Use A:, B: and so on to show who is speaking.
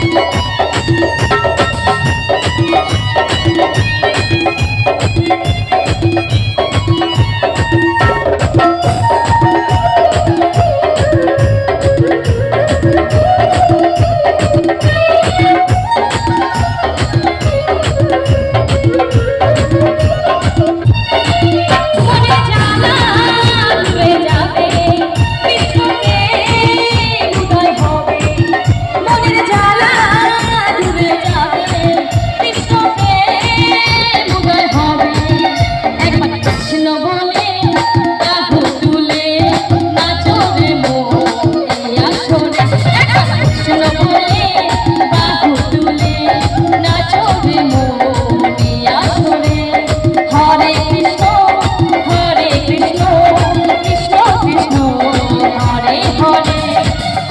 A: মনে